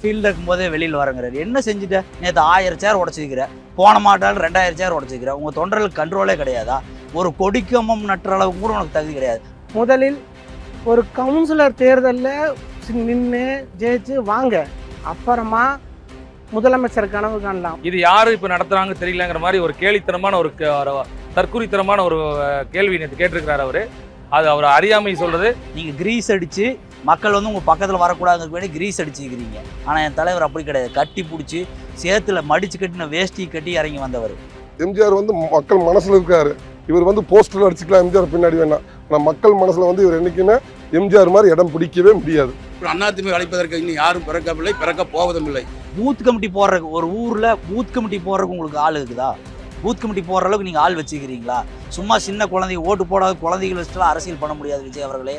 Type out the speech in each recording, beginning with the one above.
ஃபீல்டில் இருக்கும்போதே வெளியில் வரங்கிறாரு. என்ன செஞ்சுட்ட? நேற்று ஆயிரம் சேர் உடச்சிருக்கிற. போன மாட்டாலும் ரெண்டாயிரம் சேர் உடச்சிருக்கிற. உங்கள் தொண்டர்களுக்கு கண்ட்ரோலே கிடையாதா? ஒரு கொடிக்கம்பம் நட்டுற அளவுக்கு கூட உனக்கு தகுதி கிடையாது. முதலில் ஒரு கவுன்சிலர் தேர்தலில் நின்று ஜெயிச்சு வாங்க. அப்புறமா முதலமைச்சர் கனவு காணலாம். இது யாரு இப்ப நடத்துறாங்க தெரியலங்கிற மாதிரி ஒரு கேலித்தனமான ஒரு தற்குறித்தனமான ஒரு கேள்வி நேற்று கேட்டிருக்கிறாரு அவரு. அது அவர் அறியாமை சொல்றது. நீங்கள் கிரீஸ் அடித்து மக்கள் வந்து உங்கள் பக்கத்தில் வரக்கூடாதுக்கு வேண்டி கிரீஸ் அடிச்சுக்கிறீங்க. ஆனால் என் தலைவர் அப்படி கிடையாது. கட்டி பிடிச்சி சேத்துல மடிச்சு கட்டின வேஷ்டி கட்டி இறங்கி வந்தவர். எம்ஜிஆர் வந்து மக்கள் மனசுல இருக்காரு. இவர் வந்து போஸ்டர் அடிச்சுக்கலாம் எம்ஜிஆர் பின்னாடி வேணாம் ஆனால் மக்கள் மனசுல வந்து இவர் என்னைக்குமே எம்ஜிஆர் மாதிரி இடம் பிடிக்கவே முடியாது. அதிமுக அழைப்பதற்கு இன்னும் யாரும் பிறக்கவில்லை பிறக்க போவதும் இல்லை. பூத் கமிட்டி போடுறதுக்கு ஒரு ஊரில் பூத் கமிட்டி போடுறதுக்கு உங்களுக்கு ஆள் இருக்குதா? பூத் கமிட்டி போடுற அளவுக்கு நீங்கள் ஆள் வச்சுக்கிறீங்களா? சும்மா சின்ன குழந்தைங்க ஓட்டு போடாத குழந்தைகள் வச்சுட்டுலாம் அரசியல் பண்ண முடியாது விஜய் அவர்களே.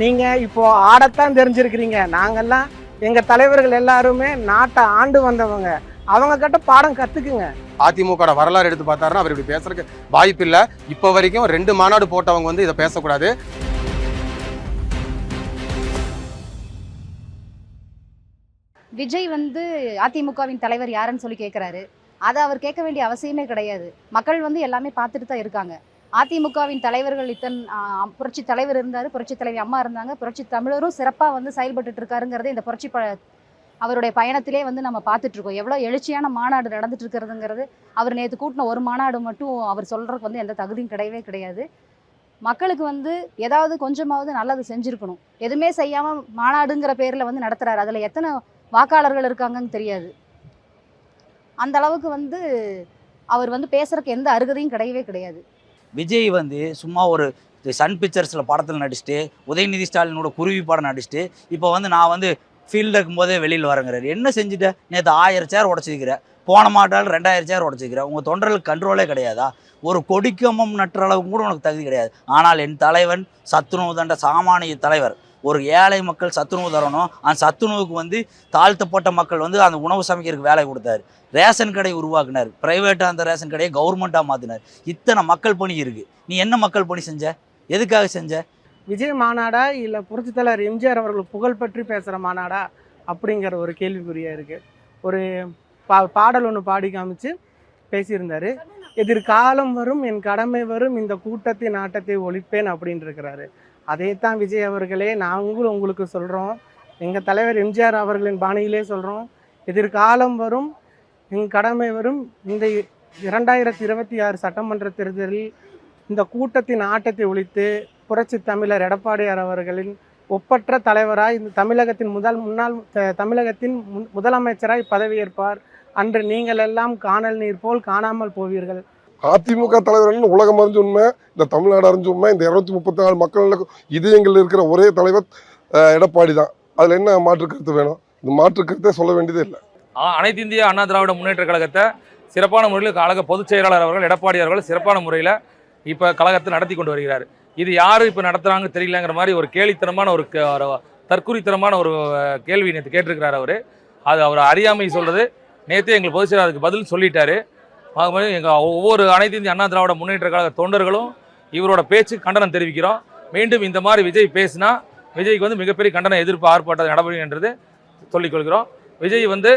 நீங்கள் இப்போ ஆடத்தான் தெரிஞ்சிருக்கிறீங்க. நாங்கெல்லாம் எங்கள் தலைவர்கள் எல்லாருமே நாட்டை ஆண்டு வந்தவங்க. அவங்க கிட்ட பாடம் கற்றுக்குங்க அதிமுக வரலாறு எடுத்து பார்த்தாருன்னா அவர் இப்படி பேசுறதுக்கு வாய்ப்பு இல்லை. இப்போ வரைக்கும் ரெண்டு மாநாடு போட்டவங்க வந்து இதை பேசக்கூடாது. விஜய் வந்து அதிமுகவின் தலைவர் யாருன்னு சொல்லி கேட்குறாரு அதை அவர் கேட்க வேண்டிய அவசியமே கிடையாது. மக்கள் வந்து எல்லாமே பார்த்துட்டு தான் இருக்காங்க. அதிமுகவின் தலைவர்கள் இத்தன் புரட்சி தலைவர் இருந்தார் புரட்சி தலைவி அம்மா இருந்தாங்க புரட்சி தமிழரும் சிறப்பாக வந்து செயல்பட்டு இருக்காருங்கிறதே இந்த புரட்சி ப அவருடைய பயணத்திலே வந்து நம்ம பார்த்துட்டு இருக்கோம். எவ்வளோ எழுச்சியான மாநாடு நடந்துட்டு இருக்கிறதுங்கிறது அவர் நேற்று கூட்டின ஒரு மாநாடு மட்டும் அவர் சொல்கிறதுக்கு வந்து எந்த தகுதியும் கிடையவே கிடையாது. மக்களுக்கு வந்து ஏதாவது கொஞ்சமாவது நல்லது செஞ்சுருக்கணும். எதுவுமே செய்யாமல் மாநாடுங்கிற பேரில் வந்து நடத்துகிறார் அதில் எத்தனை வாக்காளர்கள் இருக்காங்கன்னு தெரியாது. அந்த அளவுக்கு வந்து அவர் வந்து பேசுகிறக்கு எந்த அருகதையும் கிடையவே கிடையாது. விஜய் வந்து சும்மா ஒரு சன் பிக்சர்ஸில் படத்தில் நடிச்சுட்டு உதயநிதி ஸ்டாலினோட குருவி படம் நடிச்சுட்டு இப்போ வந்து நான் வந்து ஃபீல்டில் இருக்கும்போதே வெளியில் வரங்கிறாரு. என்ன செஞ்சுட்டேன் நேற்று ஆயிரம் சேர் உடச்சிருக்கிற. போன மாட்டாலும் ரெண்டாயிரம் சேர் உடச்சிருக்கிற. உங்கள் தொண்டர்களுக்கு கண்ட்ரோலே கிடையாதா? ஒரு கொடிக்கமம் நட்டுற அளவுக்கு கூட உனக்கு தகுதி கிடையாது. ஆனால் என் தலைவன் சத்துணவு தண்ட சாமானிய தலைவர். ஒரு ஏழை மக்கள் சத்துணவு தரணும். அந்த சத்துணவுக்கு வந்து தாழ்த்தப்பட்ட மக்கள் வந்து அந்த உணவு சமைக்கிறதுக்கு வேலை கொடுத்தாரு. ரேஷன் கடை உருவாக்குனார். ப்ரைவேட்டாக அந்த ரேஷன் கடையை கவர்மெண்ட்டாக மாற்றினார் இத்தனை மக்கள் பணி இருக்குது நீ என்ன மக்கள் பணி செஞ்ச? எதுக்காக செஞ்ச? விஜய் மாநாடா இல்லை புரட்சித்தலைவர் எம்ஜிஆர் அவர்கள் புகழ் பற்றி பேசுகிற மாநாடா? அப்படிங்கிற ஒரு கேள்விக்குறியாக இருக்குது ஒரு பா பாடல் ஒன்று பாடி காமிச்சு பேசியிருந்தாரு. எதிர்காலம் வரும் என் கடமை வரும் இந்த கூட்டத்தின் ஆட்டத்தை ஒழிப்பேன் அப்படின்னு இருக்கிறாரு அதே தான் விஜய் அவர்களே நாங்களும் உங்களுக்கு சொல்கிறோம் எங்கள் தலைவர் எம்ஜிஆர் அவர்களின் பாணியிலே சொல்கிறோம் எதிர்காலம் வரும் என் கடமை வரும். இந்த இரண்டாயிரத்தி இருபத்தி ஆறு சட்டமன்ற தேர்தலில் இந்த கூட்டத்தின் ஆட்டத்தை ஒழித்து புரட்சி தமிழர் எடப்பாடியார் அவர்களின் ஒப்பற்ற தலைவராய் இந்த தமிழகத்தின் முதல் முன்னாள் த- தமிழகத்தின் முதலமைச்சராய் பதவியேற்பார். அன்று நீங்கள் எல்லாம் காணல் நீர் போல் காணாமல் போவீர்கள். அதிமுக தலைவர்கள் உலகம் அறிஞ்ச உண்மை இந்த தமிழ்நாடு அறிஞ்ச உண்மை இந்த இருநூத்தி முப்பத்தி நாலு மக்களுக்கு இதயங்கள் இருக்கிற ஒரே தலைவர் எடப்பாடி தான். அதில் என்ன மாற்று கருத்து வேணும்? இந்த மாற்று கருத்தை சொல்ல வேண்டியதே இல்லை. அனைத்து இந்திய அண்ணா திராவிட முன்னேற்ற கழகத்தை சிறப்பான முறையில் கழக பொதுச் செயலாளர் அவர்கள் எடப்பாடி அவர்கள் சிறப்பான முறையில் இப்போ கழகத்தை நடத்தி கொண்டு வருகிறார். இது யார் இப்போ நடத்துகிறாங்க தெரியலங்கிற மாதிரி ஒரு கேலித்தனமான ஒரு தற்குறித்தனமான ஒரு கேள்வி நேற்று கேட்டிருக்கிறார் அவர். அது அவர் அறியாமை சொல்கிறது நேற்று எங்கள் பொதுச் செயலாளருக்கு பதில் சொல்லிட்டாரு. ஆகவே எங்கள் ஒவ்வொரு அனைத்து இந்திய அண்ணா திராவிட முன்னேற்ற கழக தொண்டர்களும் இவரோட பேச்சு கண்டனம் தெரிவிக்கிறோம். மீண்டும் இந்த மாதிரி விஜய் பேசினா விஜய்க்கு வந்து மிகப்பெரிய கண்டன எதிர்ப்பு ஆர்ப்பாட்டம் நடவடிக்கை என்றது சொல்லிக் கொள்கிறோம். விஜய் வந்து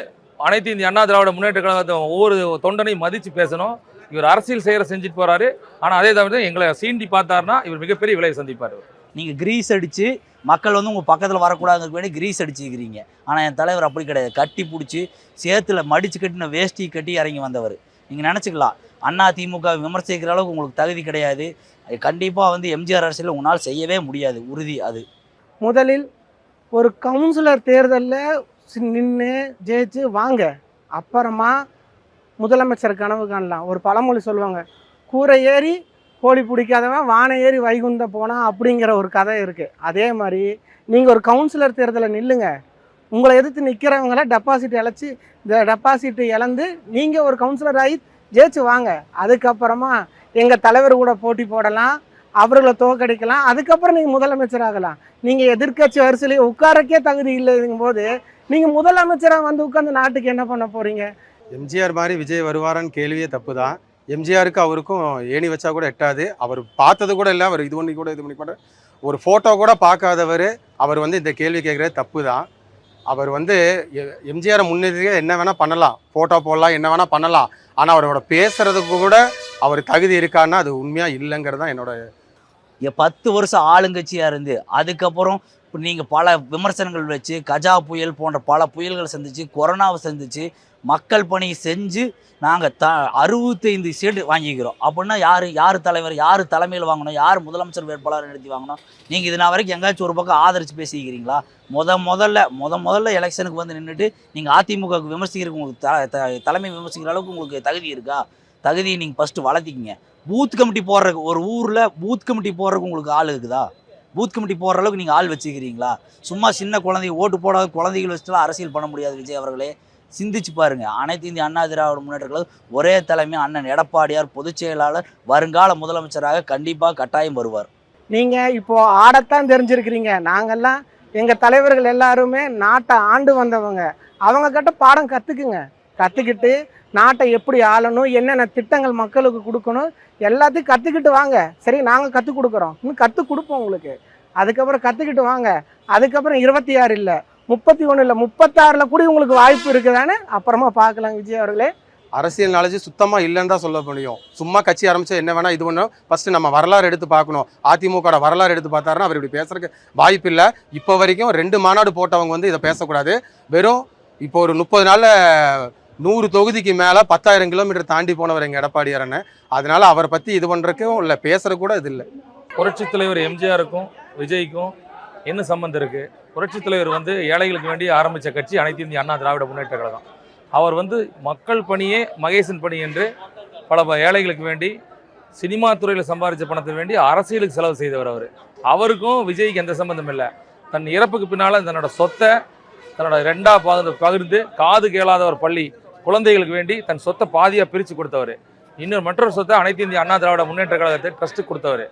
அனைத்து இந்திய அண்ணா திராவிட முன்னேற்ற கழகத்தை ஒவ்வொரு தொண்டனையும் மதித்து பேசணும். இவர் அரசியல் செய்கிற செஞ்சுட்டு போகிறாரு ஆனால் அதே தவிர எங்களை சீண்டி பார்த்தாருன்னா இவர் மிகப்பெரிய விலையை சந்திப்பார். நீங்கள் கிரீஸ் அடித்து மக்கள் வந்து உங்கள் பக்கத்தில் வரக்கூடாதுக்கு வேண்டி கிரீஸ் அடிச்சுக்கிறீங்க. ஆனால் என் தலைவர் அப்படி கிடையாது. கட்டி பிடிச்சி சேத்துல மடிச்சு கட்டின வேஷ்டி கட்டி இறங்கி வந்தவர். நீங்கள் நினச்சிக்கலாம். அண்ணா திமுக விமர்சிக்கிற அளவுக்கு உங்களுக்கு தகுதி கிடையாது. கண்டிப்பாக வந்து எம்ஜிஆர் அரசியல் உங்களால் செய்யவே முடியாது. உறுதி அது. முதலில் ஒரு கவுன்சிலர் தேர்தலில் நின்று ஜெயிச்சு வாங்க. அப்புறமா முதலமைச்சர் கனவு காணலாம். ஒரு பழமொழி சொல்லுவாங்க. கூரை ஏறி கோழி பிடிக்காதவன் வானை ஏறி வைகுந்த போனா அப்படிங்கிற ஒரு கதை இருக்குது அதே மாதிரி நீங்கள் ஒரு கவுன்சிலர் தேர்தலில் நில்லுங்க. உங்களை எதிர்த்து நிற்கிறவங்கள டெபாசிட் இழைச்சி இந்த டெபாசிட் இழந்து நீங்கள் ஒரு கவுன்சிலர் ஆகி ஜெயிச்சு வாங்க. அதுக்கப்புறமா எங்கள் தலைவர் கூட போட்டி போடலாம் அவர்களை தோக்கடிக்கலாம் அதுக்கப்புறம் நீங்கள் முதலமைச்சர் ஆகலாம். நீங்கள் எதிர்க்கட்சி வரிசையிலேயே உட்காரக்கே தகுதி இல்லைங்கும் போது நீங்கள் முதலமைச்சராக வந்து உட்காந்து நாட்டுக்கு என்ன பண்ண போகிறீங்க எம்ஜிஆர் மாதிரி விஜய் வருவாரான்னு கேள்வியே தப்பு தான் எம்ஜிஆருக்கு அவருக்கும் ஏணி வச்சா கூட எட்டாது. அவர் பார்த்தது கூட இல்லை அவர் இது பண்ணி கூட இது பண்ணி கூட. ஒரு ஃபோட்டோ கூட பார்க்காதவர் அவர் வந்து இந்த கேள்வி கேட்குறது தப்பு தான் அவர் வந்து எம்ஜிஆர் முன்னேறிய என்ன வேணால் பண்ணலாம். ஃபோட்டோ போடலாம் என்ன வேணால் பண்ணலாம். ஆனால் அவரோட பேசுகிறதுக்கு கூட அவர் தகுதி இருக்கான்னா அது உண்மையாக இல்லைங்கிறது தான் என்னோட பத்து வருஷம் ஆளுங்கட்சியாக இருந்து அதுக்கப்புறம் நீங்கள் பல விமர்சனங்கள் வச்சு கஜா புயல் போன்ற பல புயல்களை சந்திச்சு கொரோனாவை சந்திச்சு மக்கள் பணி செஞ்சு நாங்கள் த அறுபத்தைந்து சீட்டு வாங்கிக்கிறோம். அப்படின்னா யார் யார் தலைவர் யார் தலைமையில் வாங்கணும் யார் முதலமைச்சர் வேட்பாளர் நிறுத்தி வாங்கணும்? நீங்கள் இது நான் வரைக்கும் எங்கேயாச்சும் ஒரு பக்கம் ஆதரித்து பேசிக்கிறீங்களா? முத முதல்ல முத முதல்ல எலெக்ஷனுக்கு வந்து நின்றுட்டு நீங்கள் அதிமுகவுக்கு விமர்சிக்கிறதுக்கு உங்களுக்கு த த- தலைமை விமர்சிக்கிற அளவுக்கு உங்களுக்கு தகுதி இருக்கா? தகுதியை நீங்கள் ஃபஸ்ட்டு வளர்த்திக்கிங்க. பூத் கமிட்டி போடுறதுக்கு ஒரு ஊரில் பூத் கமிட்டி போடுறதுக்கு உங்களுக்கு ஆள் இருக்குதா? பூத் கமிட்டி போடுற அளவுக்கு நீங்கள் ஆள் வச்சுக்கிறீங்களா? சும்மா சின்ன குழந்தைங்க ஓட்டு போடாத குழந்தைகள் வச்சுலாம் அரசியல் பண்ண முடியாது விஜய் அவர்களே. சிந்திச்சு பாருங்க. அனைத்து இந்திய அண்ணா திராவிட முன்னேற்ற ஒரே தலைமை அண்ணன் எடப்பாடியார் பொதுச் செயலாளர் வருங்கால முதலமைச்சராக கண்டிப்பாக கட்டாயம் வருவார். நீங்கள் இப்போ ஆடத்தான் தெரிஞ்சிருக்கிறீங்க. நாங்கள்லாம் எங்கள் தலைவர்கள் எல்லாருமே நாட்டை ஆண்டு வந்தவங்க. அவங்க கிட்ட பாடம் கற்றுக்குங்க கற்றுக்கிட்டு நாட்டை எப்படி ஆளணும் என்னென்ன திட்டங்கள் மக்களுக்கு கொடுக்கணும் எல்லாத்தையும் கற்றுக்கிட்டு வாங்க. சரி நாங்கள் கற்றுக் கொடுக்குறோம். இன்னும் கற்றுக் கொடுப்போம் உங்களுக்கு. அதுக்கப்புறம் கற்றுக்கிட்டு வாங்க. அதுக்கப்புறம் இருபத்தி ஆறு இல்லை முப்பத்தி ஒன்று இல்லை முப்பத்தாறில் கூட உங்களுக்கு வாய்ப்பு இருக்குதானே? அப்புறமா பார்க்கலாம் விஜய் அவர்களே. அரசியல் நாலேஜ் சுத்தமாக இல்லைன்னு தான் சொல்ல முடியும். சும்மா கட்சி ஆரம்பிச்சா என்ன வேணால் இது பண்ணும் ஃபஸ்ட்டு நம்ம வரலாறு எடுத்து பார்க்கணும். அதிமுக வரலாறு எடுத்து பார்த்தாருன்னா அவர் இப்படி பேசுறதுக்கு வாய்ப்பு இல்லை. இப்போ வரைக்கும் ரெண்டு மாநாடு போட்டவங்க வந்து இதை பேசக்கூடாது. வெறும் இப்போ ஒரு முப்பது நாளில் நூறு தொகுதிக்கு மேலே பத்தாயிரம் கிலோமீட்டர் தாண்டி போனவர் எங்கள் எடப்பாடியார் அண்ணன். அதனால அவரை பற்றி இது பண்ணுறதுக்கும் இல்லை பேசுறது கூட இது இல்லை. புரட்சித் தலைவர் எம்ஜிஆருக்கும் விஜய்க்கும் என்ன சம்மந்தம் இருக்குது புரட்சித் தலைவர் வந்து ஏழைகளுக்கு வேண்டி ஆரம்பித்த கட்சி அனைத்து இந்திய அண்ணா திராவிட முன்னேற்ற கழகம் அவர் வந்து மக்கள் பணியே மகேசன் பணி என்று பல ஏழைகளுக்கு வேண்டி சினிமா துறையில் சம்பாதிச்ச பணத்தை வேண்டி அரசியலுக்கு செலவு செய்தவர் அவர். அவருக்கும் விஜய்க்கு எந்த சம்மந்தம் இல்லை. தன் இறப்புக்கு பின்னால் தன்னோட சொத்தை தன்னோட ரெண்டா பகிர்ந்து காது கேளாத ஒரு பள்ளி குழந்தைகளுக்கு வேண்டி தன் சொத்தை பாதியாக பிரித்து கொடுத்தவர். இன்னொரு மற்றொரு சொத்தை அனைத்து இந்திய அண்ணா திராவிட முன்னேற்ற கழகத்தை ட்ரஸ்ட்டு கொடுத்தவர்.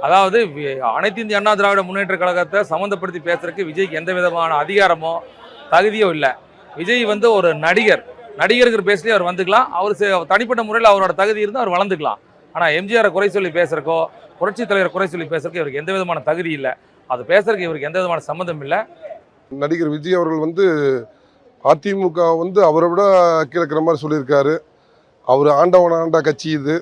அதாவது அனைத்து இந்திய அண்ணா திராவிட முன்னேற்ற கழகத்தை சம்மந்தப்படுத்தி பேசுறதுக்கு விஜய்க்கு எந்த விதமான அதிகாரமோ தகுதியோ இல்லை. விஜய் வந்து ஒரு நடிகர். நடிகருக்கு பேசலே அவர் வந்துக்கலாம். அவர் செ- தனிப்பட்ட முறையில் அவரோட தகுதி இருந்தால் அவர் வளர்ந்துக்கலாம். ஆனால் எம்ஜிஆரை குறை சொல்லி பேசுகிறக்கோ புரட்சி தலைவர் குறை சொல்லி பேசுறதுக்கு இவருக்கு எந்த விதமான தகுதி இல்லை. அது பேசுறதுக்கு இவருக்கு எந்த விதமான சம்மந்தம் இல்லை. நடிகர் விஜய் அவர்கள் வந்து அதிமுக வந்து அவரை விட கீழே இருக்கிற மாதிரி சொல்லியிருக்காரு. அவர் ஆண்டவன் ஆண்டா கட்சி இது.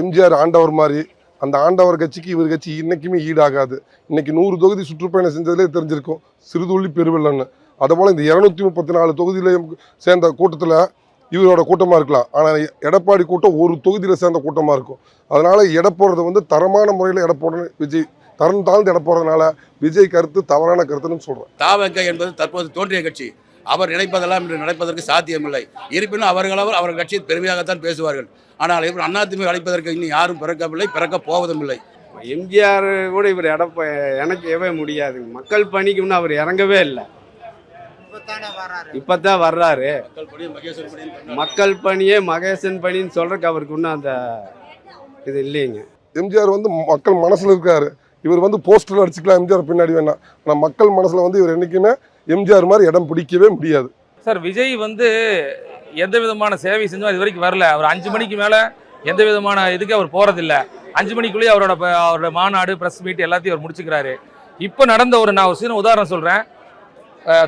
எம்ஜிஆர் ஆண்டவர் மாதிரி. அந்த ஆண்டவர் கட்சிக்கு இவர் கட்சி இன்றைக்குமே ஈடாகாது. இன்றைக்கி நூறு தொகுதி சுற்றுப்பயணம் செஞ்சதுலே தெரிஞ்சிருக்கும். சிறுதுள்ளி பெருவெள்ளன்னு அதுபோல் இந்த இரநூத்தி முப்பத்தி நாலு தொகுதியில் சேர்ந்த கூட்டத்தில் இவரோட கூட்டமாக இருக்கலாம். ஆனால் எடப்பாடி கூட்டம் ஒரு தொகுதியில் சேர்ந்த கூட்டமாக இருக்கும். அதனால் எடை போடுறது வந்து தரமான முறையில் எடை போடணும். விஜய் தரம் தாழ்ந்து எடை போடுறதுனால விஜய் கருத்து தவறான கருத்துன்னு சொல்கிறேன் தாவக என்பது தற்போது தோன்றிய கட்சி. அவர் நினைப்பதெல்லாம் இன்று நடப்பதற்கு சாத்தியமில்லை. இருப்பினும் அவர்களவர் அவர்கள் கட்சி பெருமையாகத்தான் பேசுவார்கள். ஆனால் இவர் அதிமுக அழைப்பதற்கு இன்னும் யாரும் பிறக்கவில்லை பிறக்கப் போவதும் இல்லை எம்ஜிஆர் கூட இவர் எடப்ப இணைக்கவே முடியாதுங்க மக்கள் பணிக்கு இன்னும் அவர் இறங்கவே இல்லை. இப்பதான் வர்றாரு. மக்கள் பணியே மகேசன் பணின்னு சொல்றதுக்கு அவருக்கு இன்னும் அந்த இது இல்லைங்க. எம்ஜிஆர் வந்து மக்கள் மனசுல இருக்காரு. இவர் வந்து போஸ்டர் அடிச்சுக்கலாம் எம்ஜிஆர் பின்னாடி வேணாம். ஆனால் மக்கள் மனசில் வந்து இவர் என்றைக்குமே எம்ஜிஆர் மாதிரி இடம் பிடிக்கவே முடியாது. சார் விஜய் வந்து எந்த விதமான சேவை செஞ்சும் இது வரைக்கும் வரல. அவர் அஞ்சு மணிக்கு மேலே எந்த விதமான இதுக்கு அவர் போகிறதில்ல அஞ்சு மணிக்குள்ளேயே அவரோட அவரோட மாநாடு ப்ரெஸ் மீட் எல்லாத்தையும் அவர் முடிச்சுக்கிறாரு. இப்போ நடந்த ஒரு நான் ஒரு சின்ன உதாரணம் சொல்கிறேன்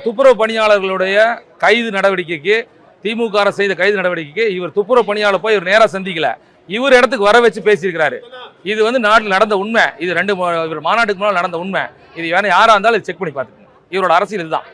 துப்புரவு பணியாளர்களுடைய கைது நடவடிக்கைக்கு திமுக அரசு செய்த கைது நடவடிக்கைக்கு இவர் துப்புரவு பணியாளர் போய் இவர் நேராக சந்திக்கலை. இவர் இடத்துக்கு வர வச்சு பேசியிருக்கிறாரு. இது வந்து நாட்டில் நடந்த உண்மை. இது ரெண்டு இவர் மாநாட்டுக்கு முன்னால் நடந்த உண்மை. இது வேணா யாராக இருந்தாலும் செக் பண்ணி பார்த்துக்கோங்க. இவரோட அரசியல் இதுதான்.